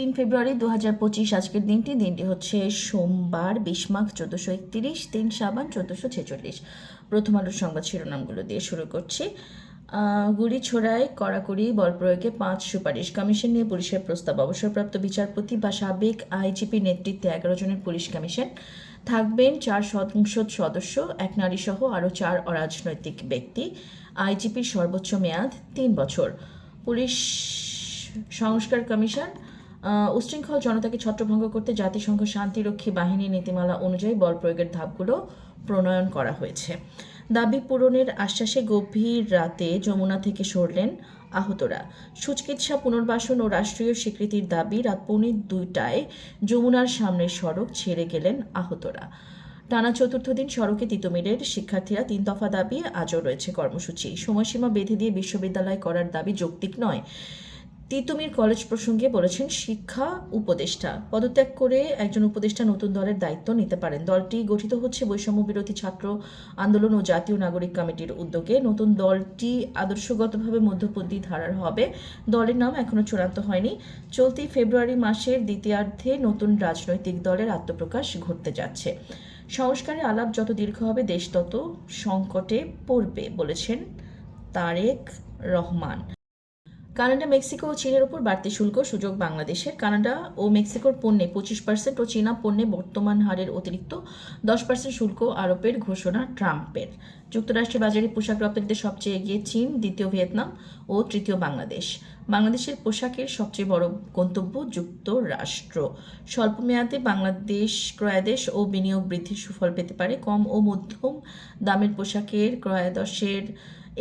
তিন ফেব্রুয়ারি দু হাজার পঁচিশ আজকের দিনটি। দিনটি হচ্ছে সোমবার বিশ মাঘ চোদ্দোশো একত্রিশ, তিন সাবান চোদ্দোশো ছেচল্লিশ। প্রথম আলোর সংবাদ শিরোনামগুলো দিয়ে শুরু করছি। গুড়ি ছোড়ায় কড়াকড়ি বল প্রয়োগে পাঁচ সুপারিশ। কমিশন নিয়ে পুলিশের প্রস্তাব। অবসরপ্রাপ্ত বিচারপতি বা সাবেক আইজিপি নেতৃত্বে এগারো জনের পুলিশ কমিশন। থাকবেন চার সংসদ সদস্য, এক নারী সহ আরও চার অরাজনৈতিক ব্যক্তি। আইজিপির সর্বোচ্চ মেয়াদ তিন বছর। পুলিশ সংস্কার কমিশন আহ, উচ্ছৃঙ্খল জনতাকে ছত্রভঙ্গ করতে জাতিসংঘ শান্তিরক্ষী বাহিনী নীতিমালা অনুযায়ী বল প্রয়োগের ধাপগুলো প্রণয়ন করা হয়েছে। দাবি পূরণের আশ্বাসে গভীর রাতে যমুনা থেকে সরলেন আহতরা। সুচিকিৎসা পুনর্বাসন ও রাষ্ট্রীয় স্বীকৃতির দাবি রাত পৌনে দুইটায় যমুনার সামনের সড়ক ছেড়ে গেলেন আহতরা। টানা চতুর্থ দিন সড়কে তিতুমিরের শিক্ষার্থীরা তিন দফা দাবি আজও রয়েছে কর্মসূচি। সময়সীমা বেঁধে দিয়ে বিশ্ববিদ্যালয় করার দাবি যৌক্তিক নয়। তিতুমির কলেজ প্রসঙ্গে বলেছেন, শিক্ষা উপদেষ্টা। পদত্যাগ করে একজন উপদেষ্টা নতুন দলের দায়িত্ব নিতে পারেন। দলটি গঠিত হচ্ছে বৈষম্য বিরোধী ছাত্র আন্দোলন ও জাতীয় নাগরিক কমিটির উদ্যোগে। নতুন দলটি আদর্শগতভাবে মধ্যপন্থী ধারার হবে। দলের নাম এখনও চূড়ান্ত হয়নি। চলতি ফেব্রুয়ারি মাসের দ্বিতীয়ার্ধে নতুন রাজনৈতিক দলের আত্মপ্রকাশ ঘটতে যাচ্ছে। সংস্কারের আলাপ যত দীর্ঘ হবে, দেশ তত সংকটে পড়বে, বলেছেন তারেক রহমান। কানাডা, মেক্সিকো ও চীনের উপর বাড়তি শুল্ক সুযোগ বাংলাদেশের। কানাডা ও মেক্সিকোর পণ্যে পঁচিশ পার্সেন্ট ও চীনা পণ্যে বর্তমান হারের অতিরিক্ত দশ পার্সেন্ট শুল্ক আরোপের ঘোষণা ট্রাম্পের। যুক্তরাষ্ট্রের বাজারে পোশাক রপ্তানিতে সবচেয়ে এগিয়ে চীন, দ্বিতীয় ভিয়েতনাম ও তৃতীয় বাংলাদেশ। বাংলাদেশের পোশাকের সবচেয়ে বড় গন্তব্য যুক্তরাষ্ট্র। স্বল্প মেয়াদে বাংলাদেশ ক্রয়াদেশ ও বিনিয়োগ বৃদ্ধির সুফল পেতে পারে কম ও মধ্যম দামের পোশাকের ক্রয়াদশের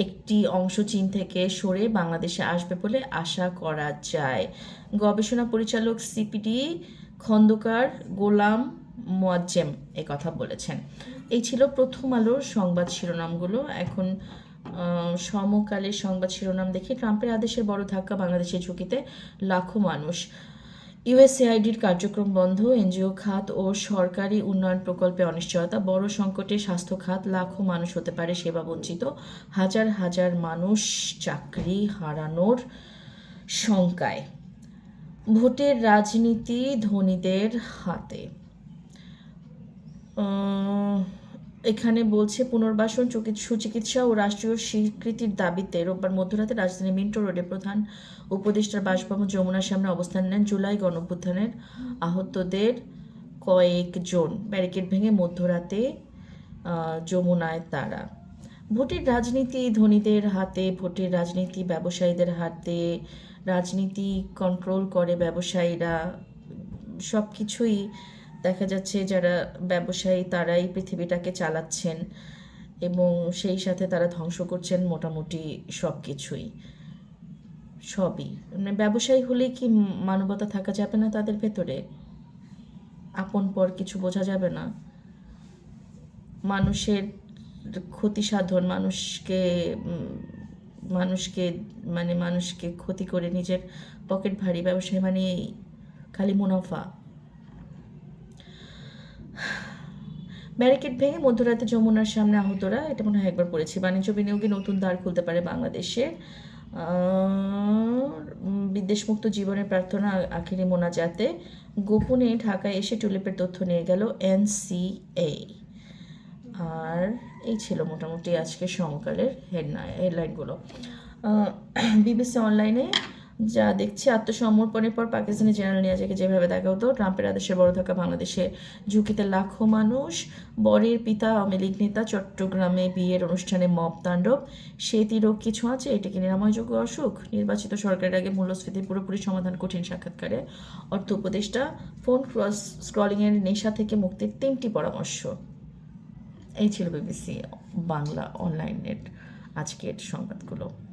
একটি অংশ চীন থেকে সরে বাংলাদেশে আসবে বলে আশা করা যায়। গবেষণা পরিচালক সিপিডি খন্দকার গোলাম মোয়াজ্জেম এ কথা বলেছেন। এই ছিল প্রথম আলোর সংবাদ শিরোনামগুলো। এখন সমকালের সংবাদ শিরোনাম দেখে ট্রাম্পের আদেশের বড় ধাক্কা বাংলাদেশের ঝুঁকিতে লাখো মানুষ। ইউএসএআইডির কার্যক্রম বন্ধ, এনজিও খাত ও সরকারি উন্নয়ন প্রকল্পে অনিশ্চয়তা, বড় সংকটে স্বাস্থ্য খাত, লাখো মানুষ হতে পারে সেবা বঞ্চিত, হাজার হাজার মানুষ চাকরি হারানোর শঙ্কায়। ভোটের রাজনীতি ধনীদের হাতে। এখানে বলছে, পুনর্বাসন চিকিৎ- সুচিকিৎসা ও রাষ্ট্রীয় স্বীকৃতির দাবিতে রোববার মধ্যরাতে রাজধানী মিন্টো রোডে প্রধান উপদেষ্টার বাসভবন যমুনার সামনে অবস্থান নেন জুলাই গণঅভ্যুত্থানের আহতদের কয়েকজন ব্যারিকেড ভেঙে মধ্যরাতে যমুনায় তারা। ভোটের রাজনীতি, ধনীদের হাতে ভোটের রাজনীতি, ব্যবসায়ীদের হাতে রাজনীতি কন্ট্রোল করে ব্যবসায়ীরা সব কিছুই দেখা যাচ্ছে যারা ব্যবসায়ী তারাই পৃথিবীটাকে চালাচ্ছেন এবং সেই সাথে তারা ধ্বংস করছেন মোটামুটি সব কিছুই সবই। মানে ব্যবসায়ী হলেই কি মানবতা থাকা যাবে না তাদের ভেতরে? আপন পর কিছু বোঝা যাবে না। মানুষের ক্ষতি সাধন, মানুষকে মানুষকে মানে মানুষকে ক্ষতি করে নিজের পকেট ভারী ব্যবসায় মানে খালি মুনাফা। ব্যারিকেড ভেঙে মধ্যরাতে যমুনার সামনে আহতরা, এটা মনে হয় একবার পড়েছি। বাণিজ্য বিনিয়োগে নতুন দ্বার খুলতে পারে বাংলাদেশের বিদ্বেষমুক্ত জীবনের প্রার্থনা আখিরি মোনাজাতে গোপনে ঢাকায় এসে টুলিপের তথ্য নিয়ে গেল এনসিএ। আর এই ছিল মোটামুটি আজকে সমকালের হেডলাইনগুলো। বিবিসি অনলাইনে যা দেখছি, আত্মসমর্পণের পর পাকিস্তানি জেনারেল নিয়াজাকে যেভাবে দেখা হতো, ট্রাম্পের আদেশে বড় থাকা বাংলাদেশে ঝুঁকিতে লাখো মানুষ, বরের পিতা, আওয়ামী লীগ নেতা, চট্টগ্রামে বিয়ের অনুষ্ঠানে মব তাণ্ডব সেতি রোগ কিছু আছে এটি কি নিরাময়যোগ্য অসুখ। নির্বাচিত সরকারের আগে মূল্যস্ফীতির পুরোপুরি সমাধান কঠিন সাক্ষাৎকারে। অর্থ উপদেষ্টা, ফোন ক্রস স্ক্রলিংয়ের নেশা থেকে মুক্তির তিনটি পরামর্শ। এই ছিল বিবিসি বাংলা অনলাইনের আজকের সংবাদগুলো।